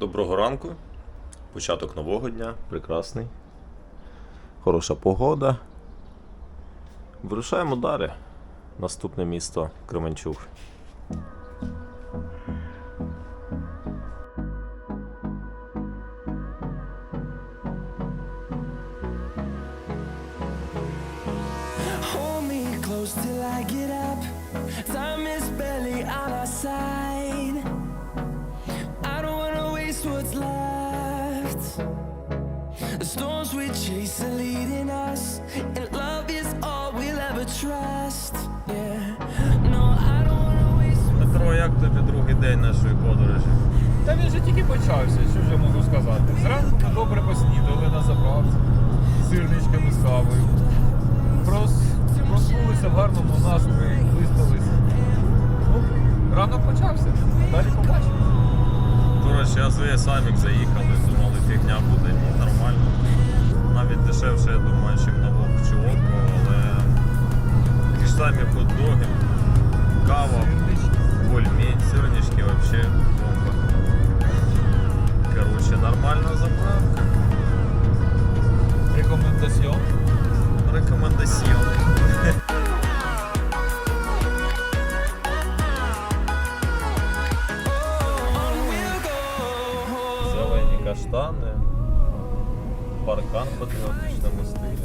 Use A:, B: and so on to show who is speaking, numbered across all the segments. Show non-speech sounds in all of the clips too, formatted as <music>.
A: Доброго ранку. Початок нового дня. Прекрасний. Хороша погода. Вирушаємо далі. Наступне місто Кременчук. Тобі другий день нашої подорожі?
B: Та він же тільки почався, що я можу сказати. Зранку ми добре поснідали на заправці з сирничками з кавою. Прос, проснулися в гарному настрої, виспалися. Ну, ранок почався. Далі побачимо.
A: Речі, а з самі заїхали, думали, фігня буде нормально. Навіть дешевше, я думаю, ніж на вовк чи око, але ті ж самі хот-доги, кава, бульмінь, сирнички вообще бомба. Короче, нормальна заправка.
C: On.
A: Зелені каштани, паркан в патріотичному стилі.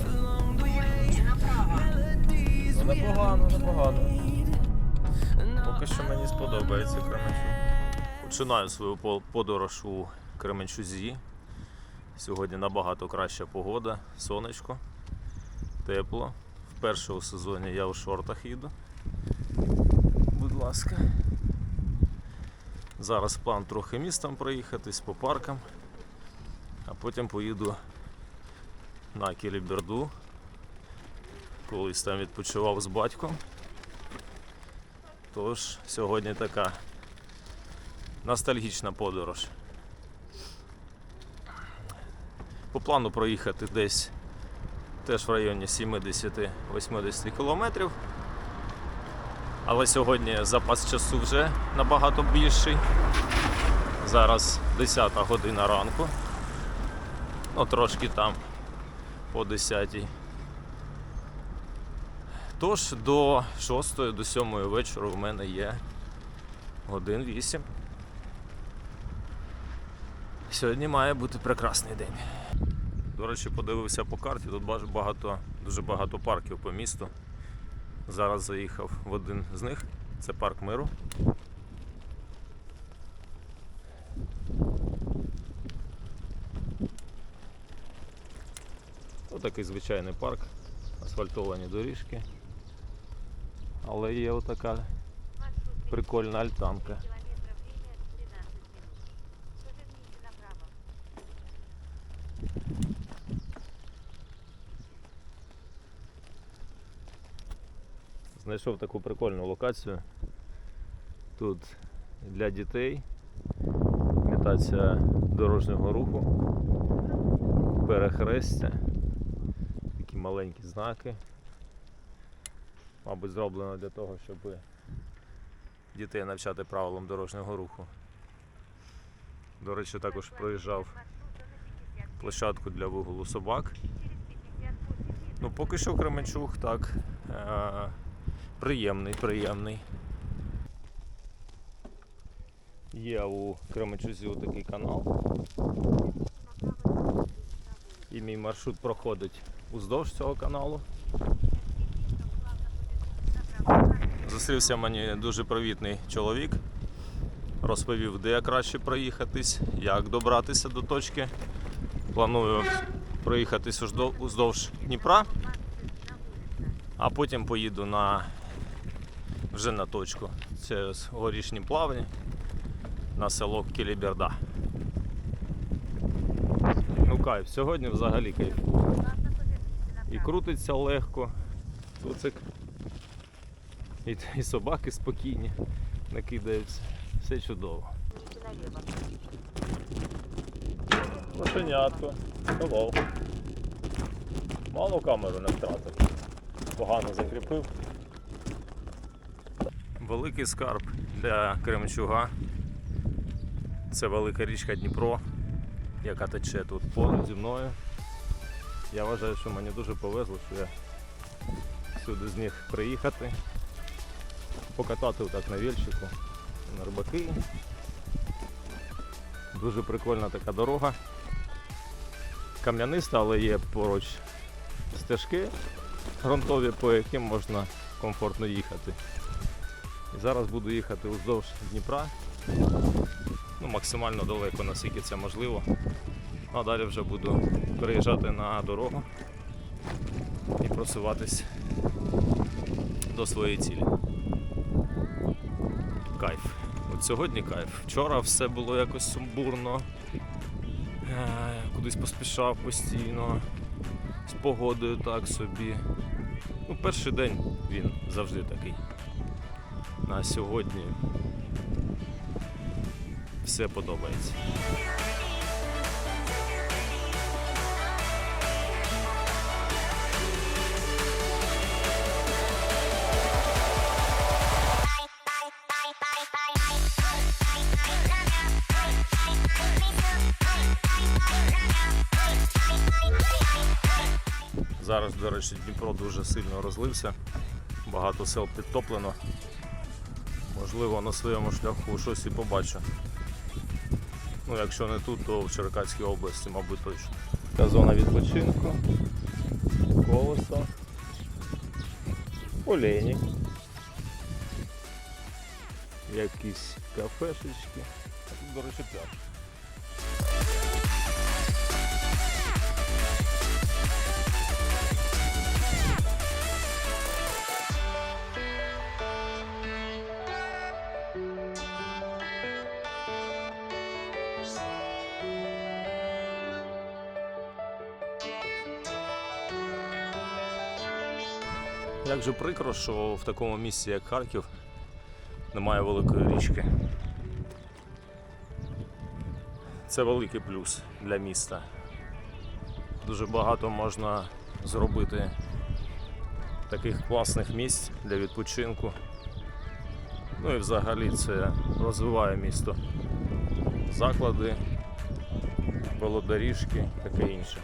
A: Ну, непогано, непогано. Поки що мені сподобається Кременчук. Починаю свою подорож у Кременчузі. Сьогодні набагато краща погода, сонечко, тепло. Вперше у сезоні я у шортах їду. Будь ласка. Зараз план трохи містом проїхатись по паркам, а потім поїду на Кіліберду. Колись там відпочивав з батьком. Тож сьогодні така ностальгічна подорож. По плану проїхати десь теж в районі 70-80 кілометрів. Але сьогодні запас часу вже набагато більший. Зараз 10 година ранку. Ну, трошки там по 10. Тож до 6 до 7 вечора у мене є годин 8. Сьогодні має бути прекрасний день. До речі, подивився по карті, тут багато, дуже багато парків по місту. Зараз заїхав в один з них. Це парк миру. Ось такий звичайний парк, асфальтовані доріжки. Але є отака прикольна альтанка.
D: километров линия 13 минут. Поверните направо.
A: Знайшов таку прикольну локацію. Тут для дітей імітація дорожнього руху, перехрестя, такі маленькі знаки. Мабуть, зроблено для того, щоб дітей навчати правилам дорожнього руху. До речі, також проїжджав площадку для вигулу собак. Ну, поки що Кременчук так. Е- приємний, приємний. Є у Кременчузі такий канал. І мій маршрут проходить уздовж цього каналу. Зустрівся мені дуже привітний чоловік. Розповів, де краще проїхатись, як добратися до точки. Планую проїхатись уздов- уздовж Дніпра, а потім поїду на вже на точку. Це горішні плавні на село Кіліберда. Ну кайф, сьогодні взагалі кайф. І крутиться легко. Туцик. І, і собаки спокійні накидаються. Все чудово. Лошенятко. Hello. Мало камеру не втратив. Погано закріпив. Великий скарб для Кременчуга Це велика річка Дніпро, яка тече тут поруч зі мною. Я вважаю, що мені дуже повезло, що я сюди зміг приїхати, покатати отак на вільчику, на рибаки. Дуже прикольна така дорога. Кам'яниста, але є поруч стежки ґрунтові, по яким можна комфортно їхати. І зараз буду їхати уздовж Дніпра. Ну, максимально далеко, наскільки це можливо. А далі вже буду переїжджати на дорогу і просуватись до своєї цілі. Кайф. От сьогодні кайф. Вчора все було якось сумбурно. Е, Кудись поспішав постійно. З погодою так собі. Ну, перший день він завжди такий. А сьогодні все подобається. Зараз, Дніпро дуже сильно розлився. Багато сел підтоплено. Можливо, на своєму шляху щось і побачу. Ну, якщо не тут, то в Черкаській області, мабуть, точно. Така зона відпочинку, колесо, олені, якісь кафешечки. А тут, до речі, пляж. Як же прикро, що в такому місці, як Харків, немає великої річки. Це великий плюс для міста. Дуже багато можна зробити таких класних місць для відпочинку. Ну і взагалі це розвиває місто. Заклади, велодоріжки, таке інше.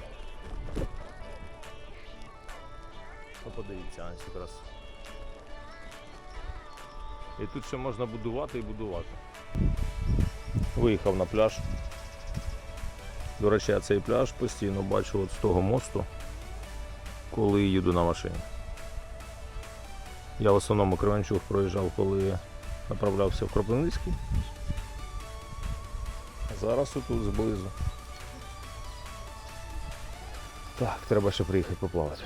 A: Ну, подивіться, ось якраз. І тут ще можна будувати і будувати. Виїхав на пляж. До речі, я цей пляж постійно бачу от з того мосту, коли їду на машині. Я в основному Кременчуг проїжджав, коли направлявся в Кропивницький. Зараз отут зблизу. Так, треба ще приїхати поплавати.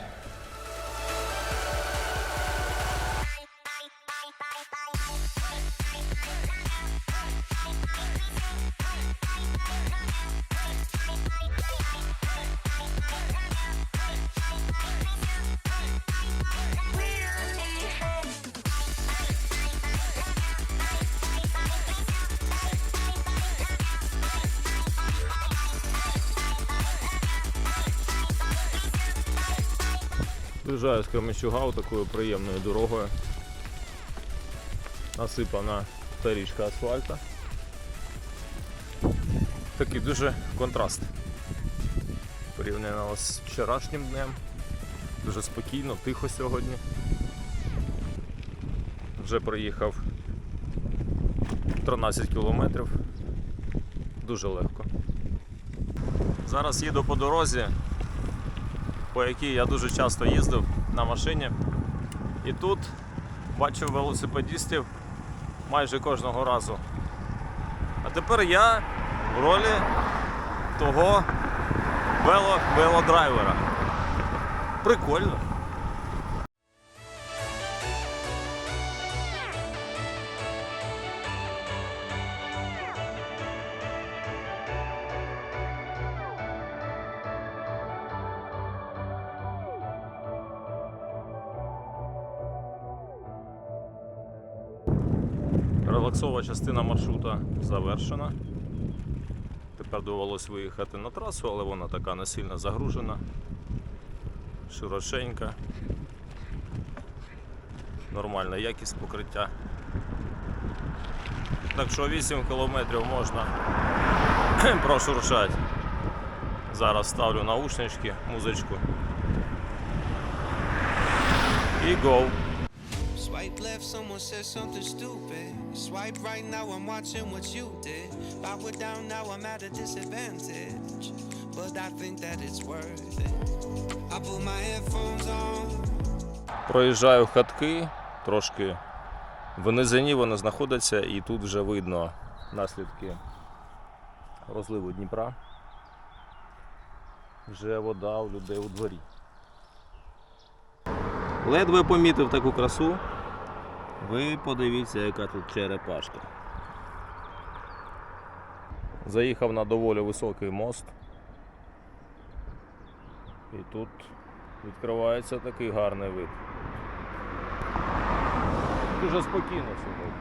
A: Виїжджаю з Кременчуга такою приємною дорогою. Насипана та річка асфальта. Такий дуже контраст. Порівняно з вчорашнім днем. Дуже спокійно, тихо сьогодні. Вже проїхав 13 кілометрів. Дуже легко. Зараз їду по дорозі, по якій я дуже часто їздив на машині. І тут бачив велосипедістів майже кожного разу. А тепер я в ролі того велодрайвера. Прикольно. Релаксова частина маршрута завершена. Тепер довелось виїхати на трасу, але вона така не сильно загружена, широченька, нормальна якість покриття. Так що 8 кілометрів можна <clears throat> прошуршати. Зараз ставлю наушнички, музичку. І go.
E: Swipe left, someone said something stupid. Swipe right now, I'm watching what you did. Power down now, I'm at a disadvantage. But I think that it's worth it. I put my headphones on.
A: Проїжджаю хатки, трошки в низині вони знаходяться, і тут вже видно наслідки розливу Дніпра. Вже вода у людей у дворі. Ледве помітив таку красу. Ви подивіться, яка тут черепашка. Заїхав на доволі високий мост. І тут відкривається такий гарний вид. Дуже спокійно сьогодні.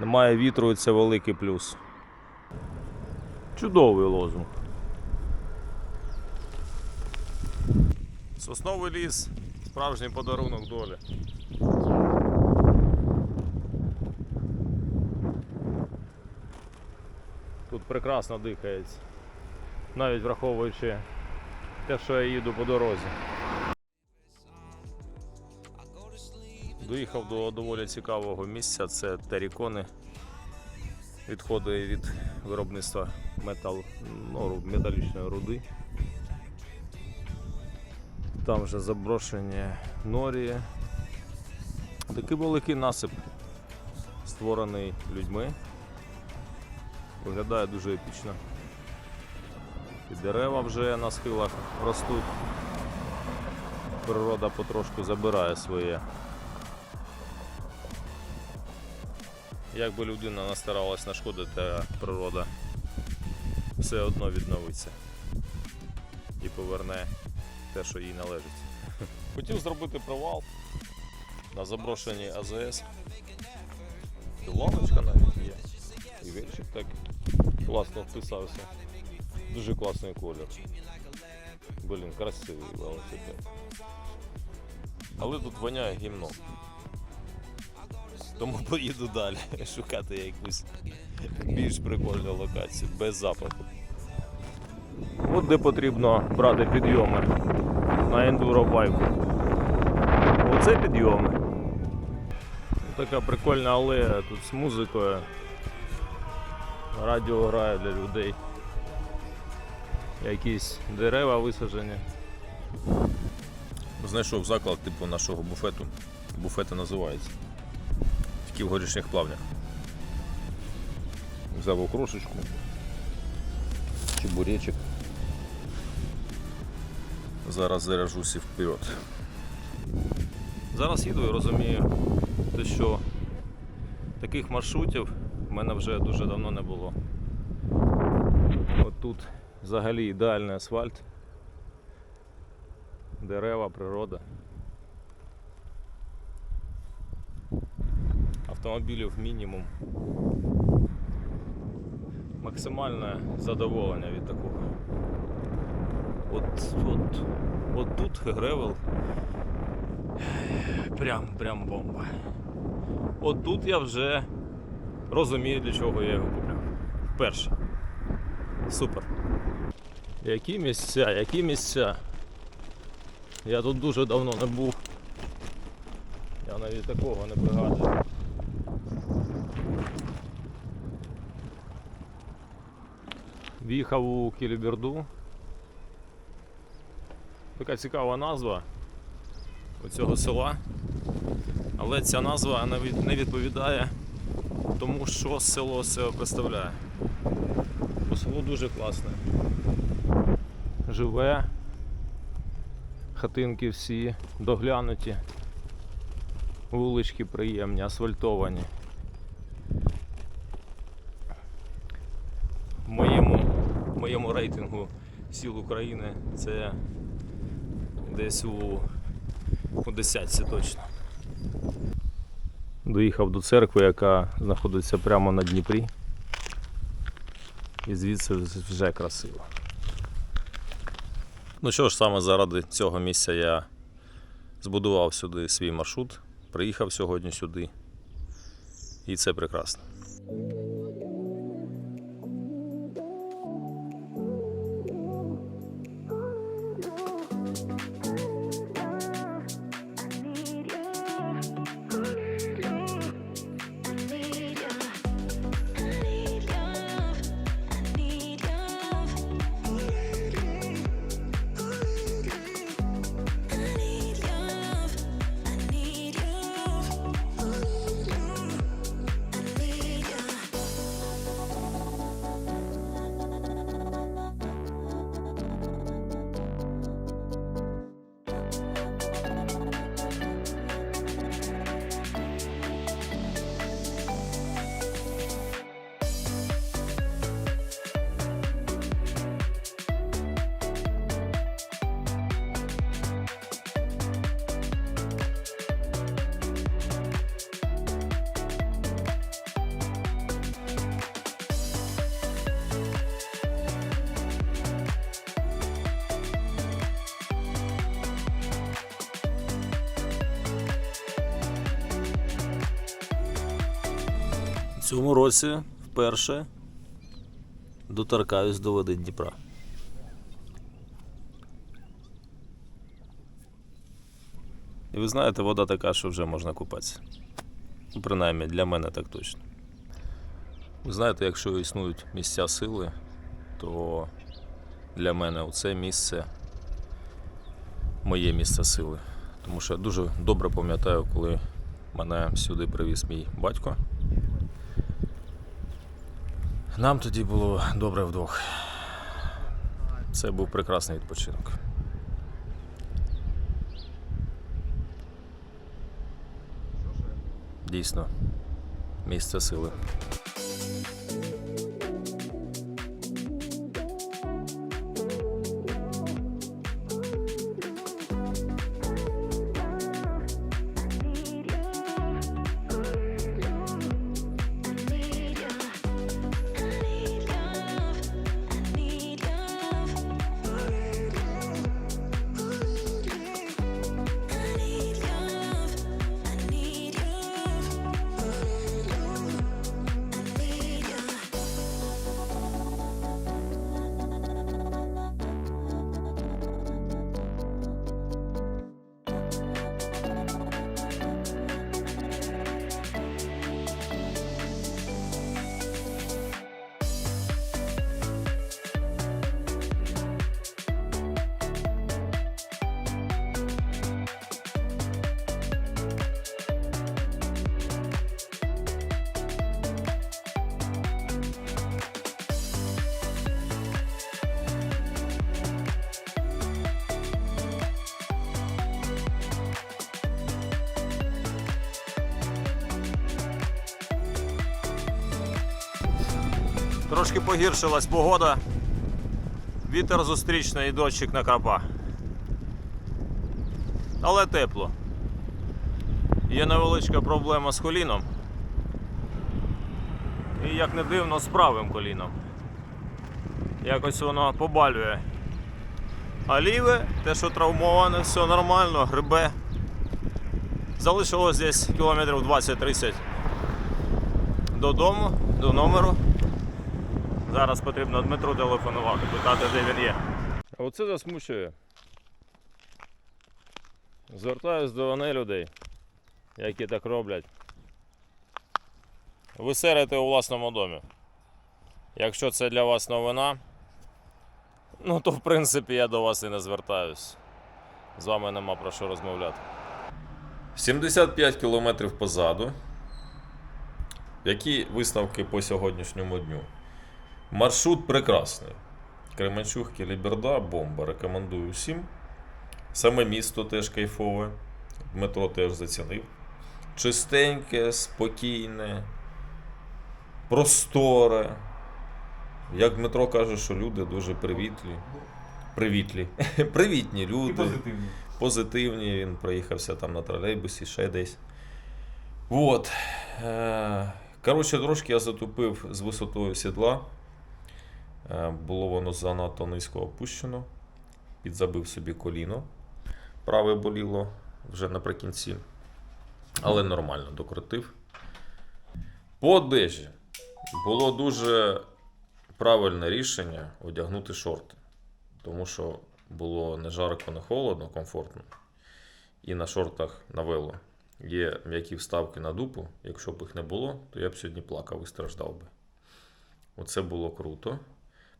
A: Немає вітру і це великий плюс. Чудовий лозунг. Сосновий ліс справжній подарунок долі. Прекрасно дихається, навіть враховуючи те, що я їду по дорозі. Доїхав до доволі цікавого місця. Це терікони. Відходи від виробництва метал, ну, металічної руди. Там вже заброшені норі. Такий великий насип, створений людьми. Виглядає дуже епічно. І дерева вже на схилах ростуть. Природа потрошку забирає своє. Як би людина не старалась нашкодити, природа все одно відновиться і поверне те, що їй належить. Хотів зробити привал на заброшеній АЗС. І лавочка навіть є. І віршик так класно вписався. Дуже класний колір. Блін, красивий велосипед. Але тут воняє гімно. Тому поїду далі <laughs> шукати якусь більш прикольну локацію без запаху. От де потрібно брати підйоми на ендуробайку. Оце підйоми. Така прикольна алея тут з музикою. Радіо грає для людей. Якісь дерева висаджені. Знайшов заклад типу нашого буфету. Буфети називається. Тільки в горішніх плавнях. Взяв окрошечку, чебуречок. Зараз заряжусь і вперед. Зараз їду і розумію, що таких маршрутів в мене вже дуже давно не було. От тут взагалі ідеальний асфальт, дерева, природа. Автомобілів мінімум. Максимальне задоволення від такого. От, от, от тут гревел. Прям, прям бомба. От тут я вже розумію, для чого я його купляв. Вперше. Супер. Які місця, які місця. Я тут дуже давно не був. Я навіть такого не пригадую. В'їхав у Кіліберду. Така цікава назва у цього села. Але ця назва не відповідає тому, що село себе представляє. Бо село дуже класне. Живе, хатинки всі доглянуті, вулички приємні, асфальтовані. В моєму, в моєму рейтингу сіл України це десь у, у десятці точно. Доїхав до церкви, яка знаходиться прямо на Дніпрі. І звідси вже красиво. Ну що ж, саме заради цього місця я збудував сюди свій маршрут, приїхав сьогодні сюди. І це прекрасно. Цьому році вперше доторкаюсь до води Дніпра. І ви знаєте, вода така, що вже можна купатися. Ну, принаймні, для мене так точно. Ви знаєте, якщо існують місця сили, то для мене це місце моє місце сили. Тому що я дуже добре пам'ятаю, коли мене сюди привіз мій батько. Нам тоді було добре вдвох. Це був прекрасний відпочинок. Дійсно, місце сили. Трошки погіршилась погода. Вітер зустрічний і дощик накрапа. Але тепло. Є невеличка проблема з коліном. І як не дивно, з правим коліном. Якось воно побалює. А ліве, те, що травмоване, все нормально, грибе. Залишилось десь кілометрів 20-30 додому, до номеру. Зараз потрібно Дмитру телефонувати, питати, де він є. А оце засмучує. Звертаюсь до не людей, які так роблять. Ви серите у власному домі. Якщо це для вас новина, ну то в принципі я до вас і не звертаюсь. З вами нема про що розмовляти. 75 кілометрів позаду. Які висновки по сьогоднішньому дню? Маршрут прекрасний. Кременчуг, Келіберда, бомба. Рекомендую всім. Саме місто теж кайфове. Метро теж зацінив. Чистеньке, спокійне, просторе. Як Дмитро каже, що люди дуже привітлі. Привітлі. <laughs> Привітні люди.
B: І позитивні.
A: позитивні. Він проїхався там на тролейбусі, ще десь. От. Е, Коротше, трошки я затупив з висотою сідла. Е, Було воно занадто низько опущено. Підзабив собі коліно. Праве боліло вже наприкінці. Але нормально докрутив. По одежі було дуже правильне рішення одягнути шорти, тому що було не жарко, не холодно, комфортно. І на шортах на вело є м'які вставки на дупу. Якщо б їх не було, то я б сьогодні плакав і страждав би. Оце було круто,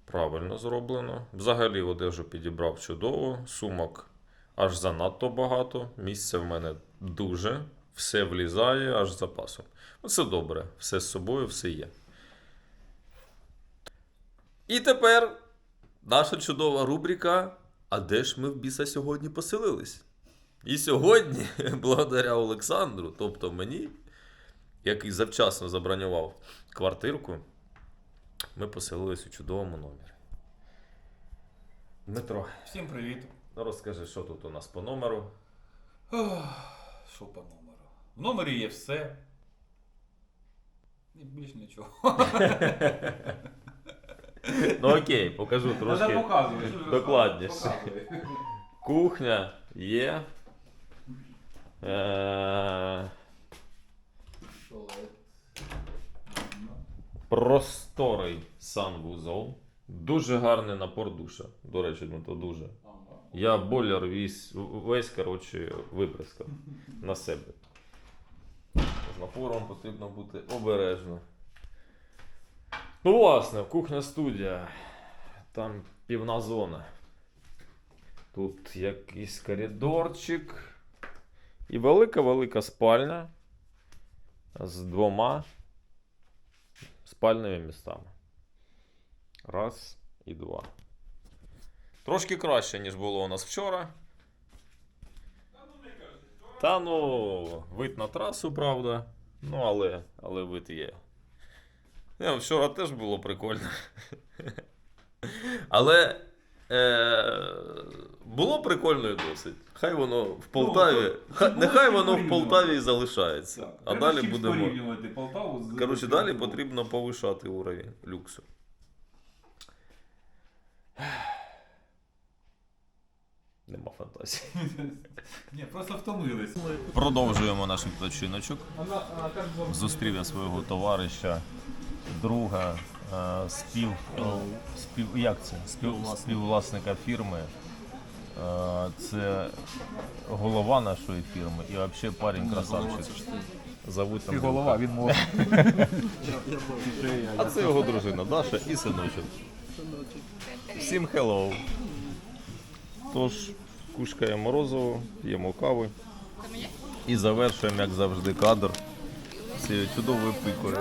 A: правильно зроблено. Взагалі одежу підібрав чудово, сумок аж занадто багато. Місця в мене дуже, все влізає аж з запасом. Оце добре, все з собою, все є. І тепер наша чудова рубрика А де ж ми в біса сьогодні поселились? І сьогодні, <laughs> благодаря Олександру, тобто мені, який завчасно забронював квартирку, ми поселились у чудовому номері. Дмитро,
B: Всім привіт.
A: ну розкажи, що тут у нас по номеру.
B: Що по номеру? В номері є все. І більш нічого. <laughs>
A: Ну окей, покажу трошки
B: що ж
A: докладніше. Кухня є. Е- просторий санвузол. Дуже гарний напор душа. До речі, ну то дуже. Я бойлер весь, весь коротше, виприскав на себе. З напором потрібно бути обережно. Ну, власне, кухня студія. Там півна зона. Тут якийсь коридорчик. І велика-велика спальня з двома спальними містами. Раз і два. Трошки краще, ніж було у нас вчора. Та ну, вид на трасу, правда. Ну, але, але вид є. Не, вчора теж було прикольно. <laughs> Але е, було прикольно і досить. Хай воно в Полтаві.
B: Ну, то-
A: хай, нехай воно в Полтаві і залишається.
B: Так,
A: А
B: треба
A: далі будемо.
B: порівнювати Полтаву з
A: Коротше, далі потрібно повишати уровень люксу. Нема фантазії. <laughs>
B: Ні, просто втомились.
A: Продовжуємо наш відпочиночок. Зустрів я свого товариша, друга, е, спів, спів, як це? Спів, співвласника фірми. Е, Це голова нашої фірми і взагалі парень красавчик. Зовуть там
B: Голова, він може.
A: А це його дружина Даша і синочок. Всім hello. Тож, кушкаємо морозиво, п'ємо кави. І завершуємо, як завжди, кадр цією чудовою пикою.